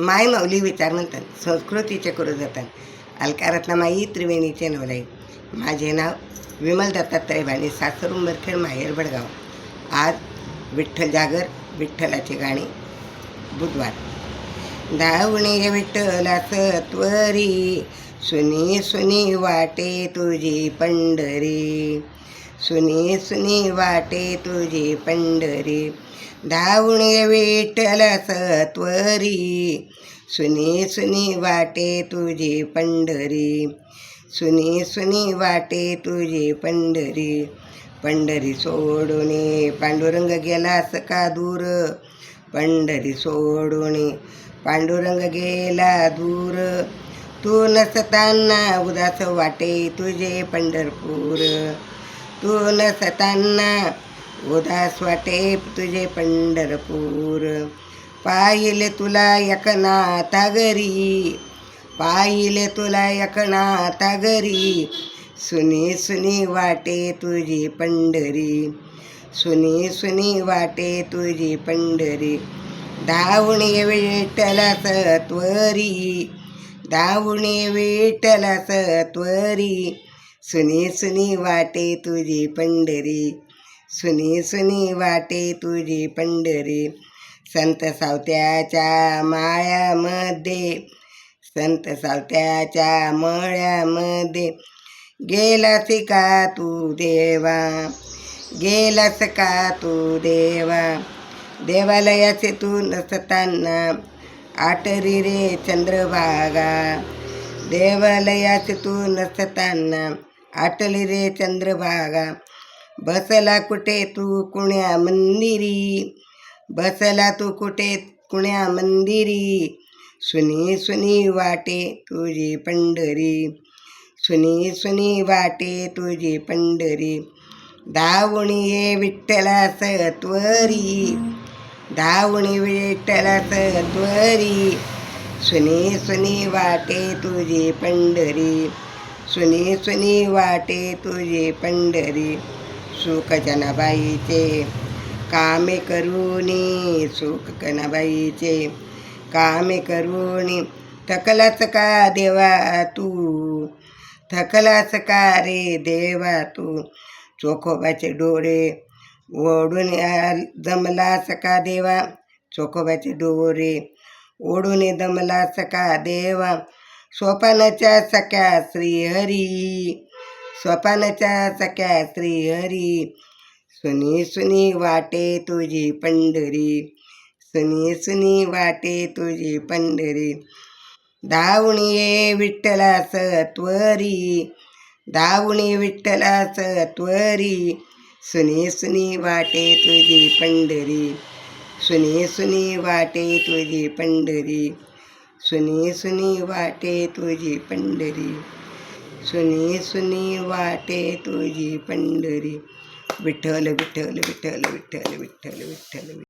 माय माऊली विचार म्हणतात संस्कृतीचे करू जातात अलकारातला माई त्रिवेणीचे नवलाई. माझे नाव विमल दत्तात्रय भाणे सासर उंबरखेड माहेर बडगाव. आज विठ्ठल जागर विठ्ठलाची गाणी बुधवार. धावणे विठ्ठला सत्वरी सुनी सुनी वाटे तुझी पंढरी. सुनी सुनी वाटे तुझी पंढरी. धावणे विठ्ठल सत्वरी. सुनी सुनी वाटे तुझी पंढरी. सुनी सुनी वाटे तुझी पंढरी. पंढरी सोडून पांडुरंग गेलास का दूर. पंढरी सोडून पांडुरंग गेला दूर. तू नसताना उदास वाटे तुझे पंढरपूर. तू नसताना उदास वाटे तुझे पंढरपूर. पाहिले तुला एकनाथा घरी पाहिले तुला एकनाथा घरी. सुनी सुनी वाटे तुझी पंढरी सुनी सुनी वाटे तुझी पंढरी. धावणे विठ्ठला सत्वरी धावणे विठ्ठला सत्वरी सुनी सुनी वाटे तुझी पंढरी. सुनी सुनी वाटे तुझी पंढरी. संत सावत्याच्या माळ्यामध्ये संत सावत्याच्या मळ्यामध्ये. गेलास का तू देवा? गेलास का तू देवा? देवालयाचे तू नसताना आटरी रे चंद्रभागा. देवालयाचे तू नसताना आटली रे चंद्रभागा बसला कुठे तू कुण्या मंदिरी बसला तू कुठे कुण्या मंदिरी सुनी सुनी वाटे तुझी पंढरी सुनी सुनी वाटे तुझी पंढरी धावणी ये विठ्ठला सत्वरी धावणी विठ्ठला सत्वरी सुनी सुनी वाटे तुझी पंढरी सुनी सुनी वाटे तुझे पंढरी सुख जनाबाईचे कामे करूनी सुख कनाबाईचे कामे करूनी थकलाच का देवा तू? थकलाच का रे देवा तू? चोखोबाचे डोळे ओढून आल- दमलास का देवा? चोखोबाचे डोरे ओढून दमलास का देवा? सोपानाच्या सख्या श्रीहरी सोपानाच्या सख्या श्रीहरी सुनी सुनी वाटे तुझी पंढरी. सुनी सुनी वाटे तुझी पंढरी. धावणीये विठ्ठला सत्वरी धावणी विठ्ठला सत्वरी सुनी सुनी वाटे तुझी पंढरी. सुनी सुनी वाटे तुझी पंढरी. सुनी सुनी वाटे तुझी पंढरी. सुनी सुनी वाटे तुझी पंढरी. विठ्ठल विठ्ठल विठ्ठल विठ्ठल विठ्ठल विठ्ठल